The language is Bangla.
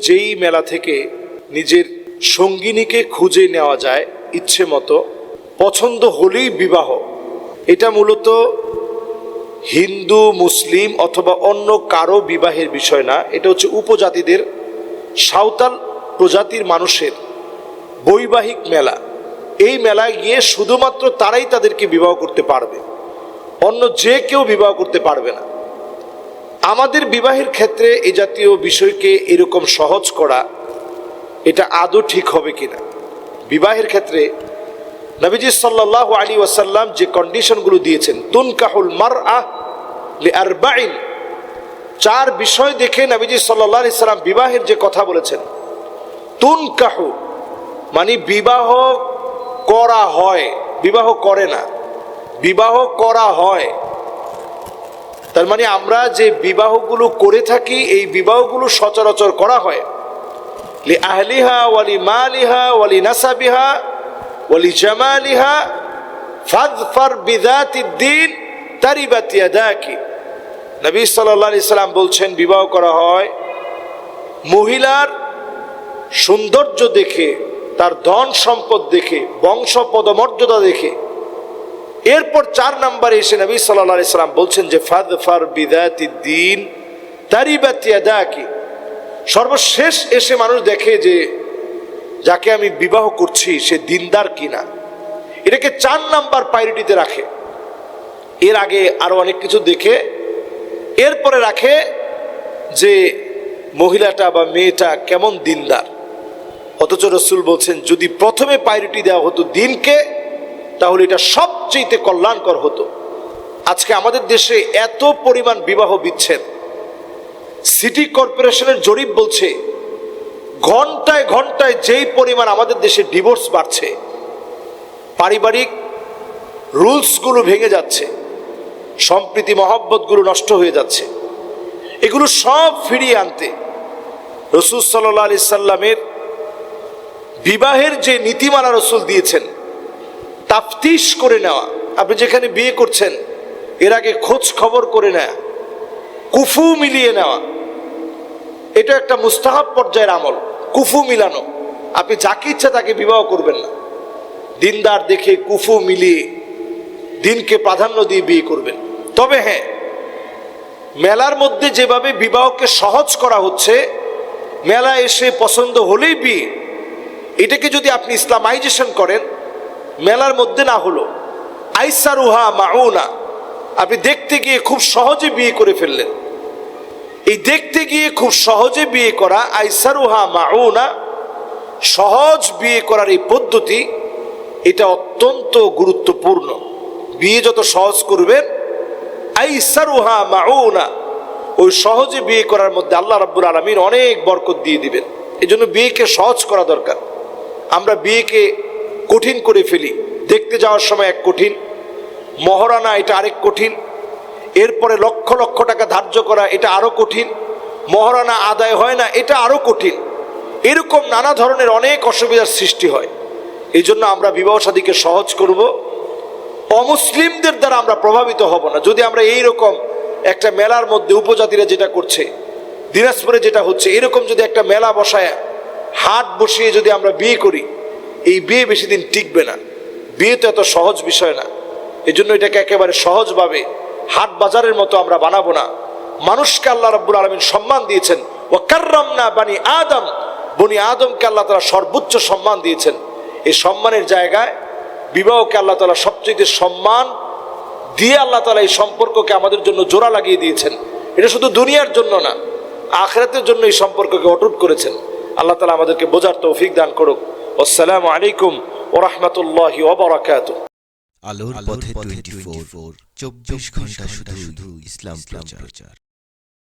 যেই মেলা থেকে নিজের সঙ্গিনীকে খুঁজে নেওয়া যায় ইচ্ছে মতো, পছন্দ হলেই বিবাহ। এটা মূলত হিন্দু, মুসলিম অথবা অন্য কারও বিবাহের বিষয় না, এটা হচ্ছে উপজাতিদের, সাঁওতাল প্রজাতির মানুষের বৈবাহিক মেলা। এই মেলায় গিয়ে শুধুমাত্র তারাই তাদেরকে বিবাহ করতে পারবে। অন্য যে কেউ বিবাহ করতে পারবে না। আমাদের বিবাহের ক্ষেত্রে এ জাতীয় বিষয়কে এরকম সহজ করা, এটা আদৌ ঠিক হবে কিনা? বিবাহের ক্ষেত্রে নবীজি সাল্লাহ আলী ওয়াসাল্লাম যে কন্ডিশনগুলো দিয়েছেন, তুনকাহুল মার আহ আরবাইন চার বিষয় দেখে নবীজি সাল্লাহ আলি সাল্লাম বিবাহের যে কথা বলেছেন তুন তুনকাহু মানে বিবাহ করা হয়, বিবাহ করে না, বিবাহ করা হয়। তার মানে আমরা যে বিবাহগুলো করে থাকি, এই বিবাহগুলো সচরাচর করা হয়। লি আহলিহা ওয়ালি মালিহা ওয়ালি নাসাবিহা ওয়ালি জামালিহা ফাদফার বিদাতিদ্দিন তারিবাতি আদাকি নবী আলাইহি সাল্লাম বলছেন, বিবাহ করা হয় মহিলার সৌন্দর্য দেখে, তার ধন সম্পদ দেখে বংশ পদমর্যাদা দেখে। এরপর চার নম্বরে এসে নবী সাল্লাহ আলি সাল্লাম বলছেন যে ফাদ ফার বিদায়াতি দিন তারিবাতি সর্বশেষ এসে মানুষ দেখে যে, যাকে আমি বিবাহ করছি, সে দিনদার কিনা? এটাকে চার নাম্বার প্রায়োরিটিতে রাখে। এর আগে আরও অনেক কিছু দেখে, এরপরে রাখে যে, মহিলাটা বা মেয়েটা কেমন দিনদার? অথচ রসুল বলছেন, যদি প্রথমে প্রায়োরিটি দেওয়া হতো দিনকে তাহলে এটা সবচেয়ে কল্যাণকর হতো। আজকে আমাদের দেশে এত পরিমাণ বিবাহ বিচ্ছেদ। সিটি কর্পোরেশনের জরিপ বলছে, ঘন্টায় ঘন্টায় যেই পরিমাণ আমাদের দেশে ডিভোর্স বাড়ছে, পারিবারিক রুলসগুলো ভেঙে যাচ্ছে, সম্প্রীতি মহব্বতগুলো নষ্ট হয়ে যাচ্ছে। এগুলো সব ফিরিয়ে আনতে রসুল সাল্লাহ আলি সাল্লামের বিবাহের যে নীতিমালা রসুল দিয়েছেন তাফতিশ করে নেওয়া। আপনি যেখানে বিয়ে করছেন, এর আগে খোঁজ খবর করে নেওয়া কুফু মিলিয়ে নেওয়া। এটা একটা মুস্তাহাব পর্যায়ের আমল, কুফু মিলানো। আপনি যাকে ইচ্ছা তাকে বিবাহ করবেন না। দিনদার দেখে কুফু মিলিয়ে দিনকে প্রাধান্য দিয়ে বিয়ে করবেন। তবে হ্যাঁ মেলার মধ্যে যেভাবে বিবাহকে সহজ করা হচ্ছে মেলা এসে পছন্দ হলেই বিয়ে। এটাকে যদি আপনি ইসলামাইজেশন করেন মেলার মধ্যে না হলো। আইসারুহা মাউনা। আপনি দেখতে গিয়ে খুব সহজে বিয়ে করে ফেললেন। এই দেখতে গিয়ে খুব সহজে বিয়ে করা আইসারুহা মাউনা সহজ বিয়ে করার এই পদ্ধতি, এটা অত্যন্ত গুরুত্বপূর্ণ। বিয়ে যত সহজ করবেন, আইসারুহা মাউনা, ওই সহজে বিয়ে করার মধ্যে আল্লাহ রাব্বুল আলমিন অনেক বরকত দিয়ে দিবেন। এই জন্য বিয়েকে সহজ করা দরকার। আমরা বিয়েকে কঠিন করে ফেলি। দেখতে যাওয়ার সময় এক কঠিন, মহারানা এটা আরেক কঠিন, এরপরে লক্ষ লক্ষ টাকা ধার্য করা এটা আরও কঠিন, মহারানা আদায় হয় না এটা আরও কঠিন। এরকম নানা ধরনের অনেক অসুবিধার সৃষ্টি হয়। এই জন্য আমরা বিবাহ সাদীকে সহজ করব। অমুসলিমদের দ্বারা আমরা প্রভাবিত হব না। যদি আমরা এই রকম একটা মেলার মধ্যে উপজাতিরা যেটা করছে, দিনাজপুরে যেটা হচ্ছে, এরকম যদি একটা মেলা বসায়, হাট বসিয়ে যদি আমরা বিয়ে করি এই বিয়ে বেশি দিন টিকবে না। বিয়ে তো এত সহজ বিষয় না। এই জন্য এটাকে একেবারে সহজভাবে হাট বাজারের মতো আমরা বানাবো না। মানুষকে আল্লাহ রাব্বুল আলমিন সম্মান দিয়েছেন। ও কার্রাম না বানি আদম। বনি আদমকে আল্লাহ তালা সর্বোচ্চ সম্মান দিয়েছেন। এই সম্মানের জায়গায় বিবাহকে আল্লাহ তালা সবচেয়ে সম্মান দিয়ে আল্লাহ তালা এই সম্পর্ককে আমাদের জন্য জোড়া লাগিয়ে দিয়েছেন। এটা শুধু দুনিয়ার জন্য না, আখরাতের জন্য এই সম্পর্ককে অটুট করেছেন। আল্লাহ তালা আমাদেরকে বোঝার তৌফিক দান করুক। আসসালামু আলাইকুম ও রহমতুল্লাহি ওবরাকাত আলোর পথে টোয়েন্টি ফোর চব্বিশ ঘণ্টা শুধু শুধু ইসলাম প্রচার।